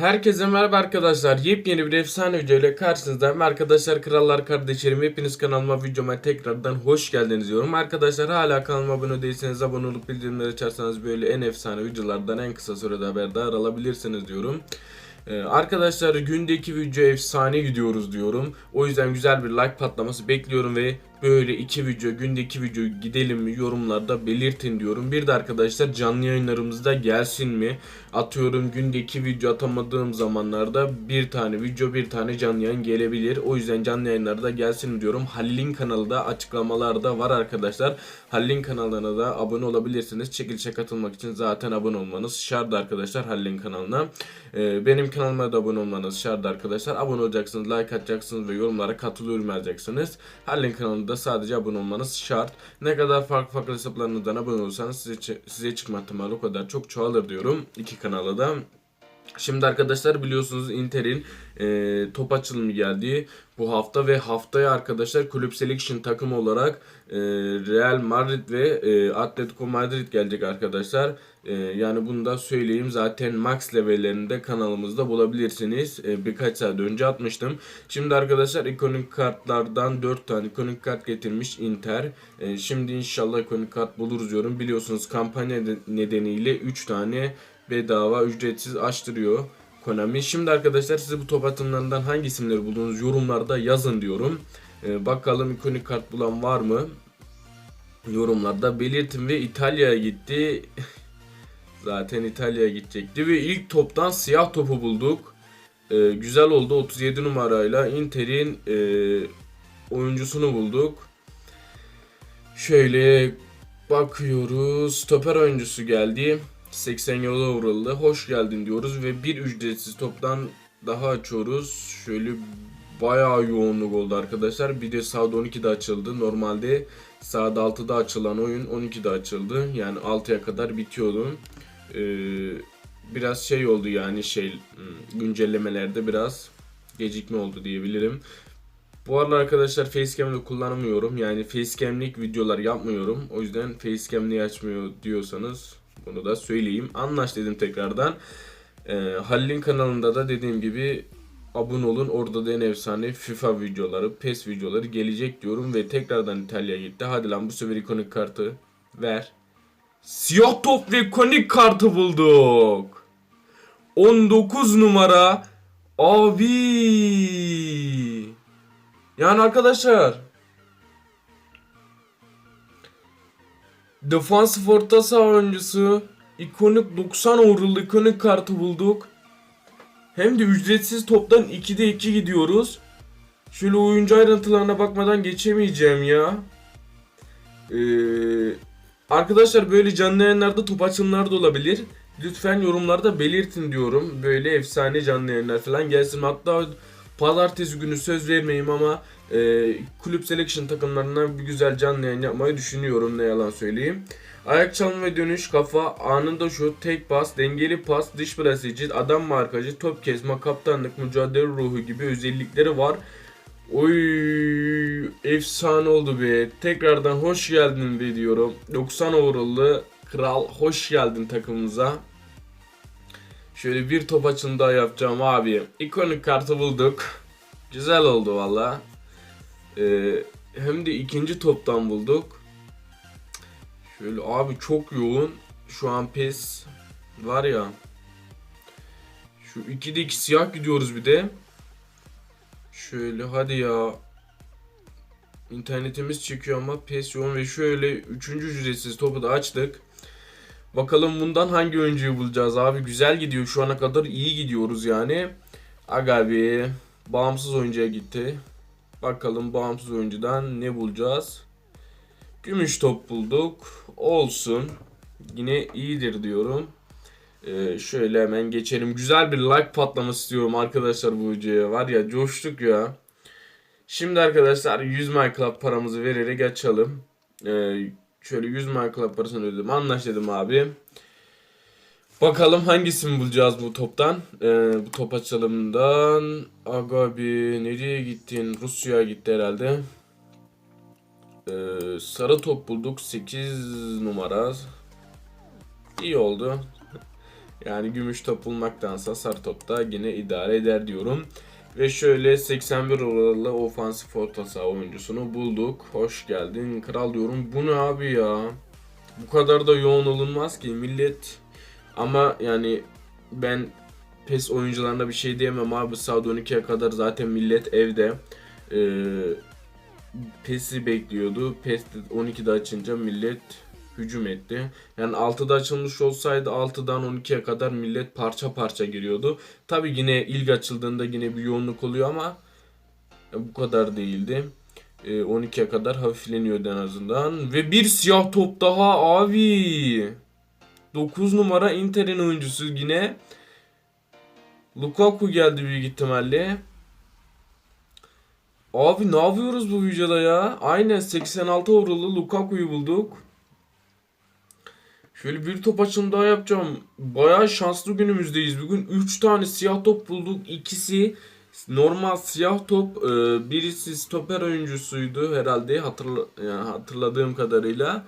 Herkese merhaba arkadaşlar. Yepyeni bir efsane video ile karşınızdayım. Arkadaşlar krallar kardeşlerim hepiniz kanalıma videoma tekrardan hoş geldiniz diyorum. Arkadaşlar hala kanalıma abone değilseniz abone olup bildirimleri açarsanız böyle en efsane videolardan en kısa sürede haberdar alabilirsiniz diyorum. Ee, arkadaşlar gündeki video efsane gidiyoruz diyorum. O yüzden güzel bir like patlaması bekliyorum ve böyle iki video günde iki video gidelim mi yorumlarda belirtin diyorum. Bir de arkadaşlar canlı yayınlarımızda gelsin mi? Atıyorum günde iki video atamadığım zamanlarda bir tane video bir tane canlı yayın gelebilir. O yüzden canlı yayınlarda gelsin diyorum. Halil'in kanalı da açıklamalarda var arkadaşlar. Halil'in kanalına da abone olabilirsiniz. Çekilişe katılmak için zaten abone olmanız şart arkadaşlar Halil'in kanalına. Ee, benim kanalıma da abone olmanız şart arkadaşlar. Abone olacaksınız, like atacaksınız ve yorumlara katılıyorum yazacaksınız. Halil'in kanalında sadece abone olmanız şart. Ne kadar farklı farklı hesaplarınızdan abone olursanız size, size çıkma ihtimali o kadar çok çoğalır diyorum. İki kanala da. Şimdi arkadaşlar biliyorsunuz Inter'in e, top açılımı geldi bu hafta ve haftaya arkadaşlar kulüp selection takımı olarak e, Real Madrid ve e, Atletico Madrid gelecek arkadaşlar. E, yani bunu da söyleyeyim zaten max levellerinde kanalımızda bulabilirsiniz. E, birkaç saat önce atmıştım. Şimdi arkadaşlar ikonik kartlardan 4 tane ikonik kart getirmiş Inter. E, şimdi inşallah ikonik kart buluruz diyorum. Biliyorsunuz kampanya nedeniyle 3 tane bedava ücretsiz açtırıyor Konami. Şimdi arkadaşlar size bu top atımlarından hangi isimleri bulduğunuz yorumlarda yazın diyorum. Ee, bakalım ikonik kart bulan var mı? Yorumlarda belirtin ve İtalya'ya gitti. Zaten İtalya'ya gidecekti ve ilk toptan siyah topu bulduk. Ee, güzel oldu 37 numarayla Inter'in e, oyuncusunu bulduk. Şöyle bakıyoruz. Stoper oyuncusu geldi. 80 yola uğralı. Hoş geldin diyoruz ve bir ücretsiz toptan daha açıyoruz. Şöyle bayağı yoğunluk oldu arkadaşlar. Bir de sağda 12'de açıldı. Normalde sağda 6'da açılan oyun 12'de açıldı. Yani 6'ya kadar bitiyordu. Ee, biraz şey oldu yani şey hmm, güncellemelerde biraz gecikme oldu diyebilirim. Bu arada arkadaşlar facecam'de kullanamıyorum. Yani facecam'lik videolar yapmıyorum. O yüzden facecam'liği açmıyor diyorsanız bunu da söyleyeyim. Anlaş dedim tekrardan. Ee, Halil'in kanalında da dediğim gibi abone olun. Orada da en efsane FIFA videoları, PES videoları gelecek diyorum ve tekrardan İtalya'ya gitti. Hadi lan bu sefer ikonik kartı ver. Siyah top ve ikonik kartı bulduk. 19 numara abi. Yani arkadaşlar Defansif orta saha oyuncusu ikonik 90 overall ikonik kartı bulduk. Hem de ücretsiz toptan 2'de 2 gidiyoruz. Şöyle oyuncu ayrıntılarına bakmadan geçemeyeceğim ya. Ee, arkadaşlar böyle canlı yayınlarda top açımları da olabilir. Lütfen yorumlarda belirtin diyorum. Böyle efsane canlı yayınlar falan gelsin. Hatta pazartesi günü söz vermeyeyim ama e, kulüp selection takımlarından bir güzel canlı yayın yapmayı düşünüyorum ne yalan söyleyeyim. Ayak çalma ve dönüş, kafa, anında şut, tek pas, dengeli pas, dış plaseci, adam markacı, top kesme, kaptanlık, mücadele ruhu gibi özellikleri var. Oy efsane oldu be. Tekrardan hoş geldin be diyorum. 90 overall'lı kral hoş geldin takımımıza. Şöyle bir top açını daha yapacağım abi. İkonik kartı bulduk. Güzel oldu valla. Ee, hem de ikinci toptan bulduk. Şöyle abi çok yoğun. Şu an pes var ya. Şu 2'de 2 siyah gidiyoruz bir de. Şöyle hadi ya. İnternetimiz çekiyor ama pes yoğun ve şöyle 3. ücretsiz topu da açtık. Bakalım bundan hangi oyuncuyu bulacağız abi. Güzel gidiyor şu ana kadar iyi gidiyoruz yani. Aga bir bağımsız oyuncuya gitti. Bakalım bağımsız oyuncudan ne bulacağız. Gümüş top bulduk. Olsun. Yine iyidir diyorum. Ee, şöyle hemen geçelim. Güzel bir like patlaması istiyorum arkadaşlar bu videoya. Var ya coştuk ya. Şimdi arkadaşlar 100 My Club paramızı vererek açalım. Ee, şöyle 100 My Club parasını ödedim. Anlaş dedim abi. Bakalım hangisini bulacağız bu toptan. Ee, bu top açılımından. Aga bir nereye gittin? Rusya'ya gitti herhalde. Ee, sarı top bulduk. 8 numara. İyi oldu. Yani gümüş top bulmaktansa sarı top da yine idare eder diyorum. Ve şöyle 81 oralı ofansif orta saha oyuncusunu bulduk. Hoş geldin kral diyorum. Bu ne abi ya? Bu kadar da yoğun olunmaz ki millet. Ama yani ben PES oyuncularına bir şey diyemem abi. Saat 12'ye kadar zaten millet evde. Ee, PES'i bekliyordu. PES 12'de açınca millet hücum etti. Yani 6'da açılmış olsaydı 6'dan 12'ye kadar millet parça parça giriyordu. Tabi yine ilk açıldığında yine bir yoğunluk oluyor ama bu kadar değildi. Ee, 12'ye kadar hafifleniyordu en azından. Ve bir siyah top daha abi. 9 numara Inter'in oyuncusu yine. Lukaku geldi büyük ihtimalle. Abi ne yapıyoruz bu videoda ya? Aynen 86 overall'lı Lukaku'yu bulduk. Şöyle bir top açılımı daha yapacağım. Bayağı şanslı günümüzdeyiz. Bugün 3 tane siyah top bulduk. İkisi normal siyah top. Ee, birisi stoper oyuncusuydu herhalde hatırla yani hatırladığım kadarıyla.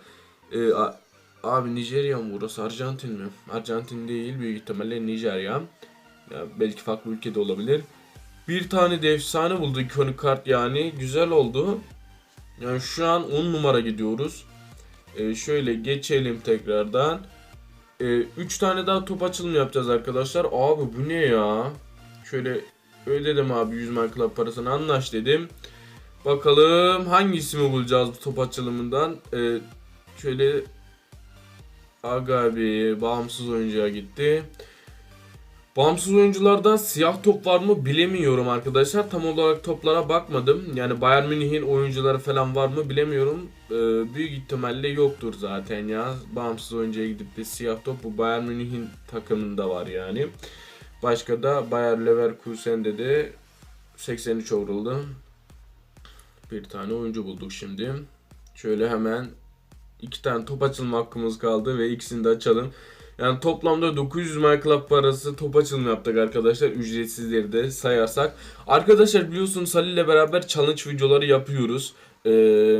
Ee, abi Nijerya mı burası? Arjantin mi? Arjantin değil büyük ihtimalle Nijerya. Ya belki farklı ülkede olabilir. Bir tane de efsane buldu ikonik kart yani. Güzel oldu. Yani şu an 10 numara gidiyoruz. Ee, şöyle geçelim tekrardan. 3 tane daha top açılımı yapacağız arkadaşlar. Abi bu ne ya? Şöyle ödedim abi 100 Man parasını anlaş dedim. Bakalım hangi ismi bulacağız bu top açılımından. Ee, şöyle Aga abi bağımsız oyuncuya gitti. Bağımsız oyunculardan siyah top var mı bilemiyorum arkadaşlar. Tam olarak toplara bakmadım. Yani Bayern Münih'in oyuncuları falan var mı bilemiyorum. Ee, büyük ihtimalle yoktur zaten ya. Bağımsız oyuncuya gidip de siyah top bu Bayern Münih'in takımında var yani. Başka da Bayer Leverkusen'de de 83 overall'da bir tane oyuncu bulduk şimdi. Şöyle hemen iki tane top açılma hakkımız kaldı ve ikisini de açalım. Yani toplamda 900 My Club parası top açılımı yaptık arkadaşlar. Ücretsizleri de sayarsak. Arkadaşlar biliyorsunuz Halil ile beraber challenge videoları yapıyoruz. Ee,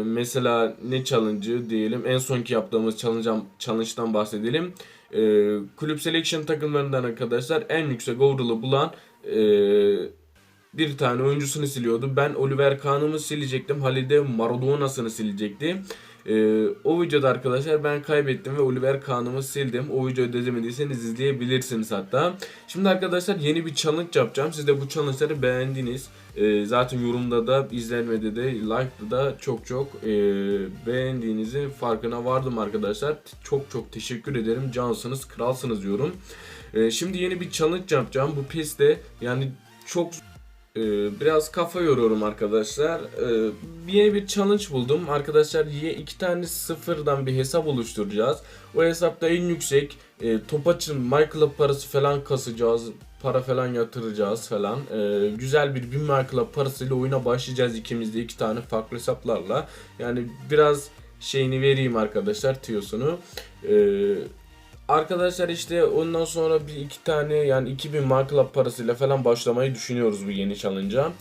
mesela ne challenge'ı diyelim. En sonki yaptığımız challenge, challenge'dan bahsedelim. Ee, kulüp selection takımlarından arkadaşlar en yüksek overall'ı bulan ee, bir tane oyuncusunu siliyordu. Ben Oliver Kahn'ımı silecektim. Halil de Maradona'sını silecekti. Ee, o videoda arkadaşlar ben kaybettim ve Oliver Kahn'ımı sildim. O videoyu izlemediyseniz izleyebilirsiniz hatta. Şimdi arkadaşlar yeni bir challenge yapacağım. Siz de bu challenge'ları beğendiniz. Ee, zaten yorumda da izlenmede de like'da da çok çok e, beğendiğinizin farkına vardım arkadaşlar. Çok çok teşekkür ederim. Cansınız, kralsınız diyorum. Ee, şimdi yeni bir challenge yapacağım. Bu pistte yani çok biraz kafa yoruyorum arkadaşlar. Ee, yeni bir challenge buldum. Arkadaşlar y iki tane sıfırdan bir hesap oluşturacağız. O hesapta en yüksek e, top açın My Club parası falan kasacağız. Para falan yatıracağız falan. Ee, güzel bir 1000 My Club parasıyla oyuna başlayacağız ikimiz de iki tane farklı hesaplarla. Yani biraz şeyini vereyim arkadaşlar tiyosunu. Ee, Arkadaşlar işte ondan sonra bir iki tane yani 2000 My Club parasıyla falan başlamayı düşünüyoruz bu yeni challenge'a.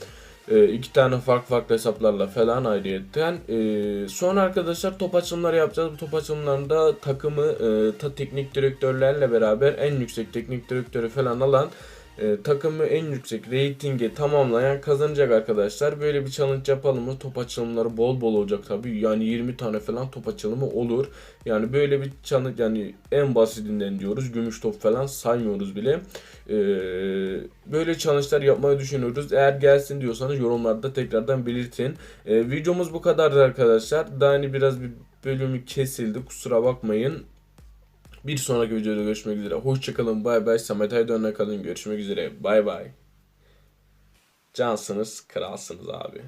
Ee, iki tane farklı farklı hesaplarla falan ayrıyetten. Ee, sonra arkadaşlar top açılımları yapacağız. Bu top açılımlarında takımı e, ta teknik direktörlerle beraber en yüksek teknik direktörü falan alan e, takımı en yüksek reytinge tamamlayan kazanacak arkadaşlar. Böyle bir challenge yapalım mı? Top açılımları bol bol olacak tabii. Yani 20 tane falan top açılımı olur. Yani böyle bir challenge yani en basitinden diyoruz. Gümüş top falan saymıyoruz bile. E, böyle challenge'lar yapmayı düşünüyoruz. Eğer gelsin diyorsanız yorumlarda tekrardan belirtin. E, videomuz bu kadardı arkadaşlar. Daha hani biraz bir bölümü kesildi. Kusura bakmayın. Bir sonraki videoda görüşmek üzere. Hoşçakalın. Bay bay. Samet Aydın'la kalın. Görüşmek üzere. Bay bay. Cansınız. Kralsınız abi.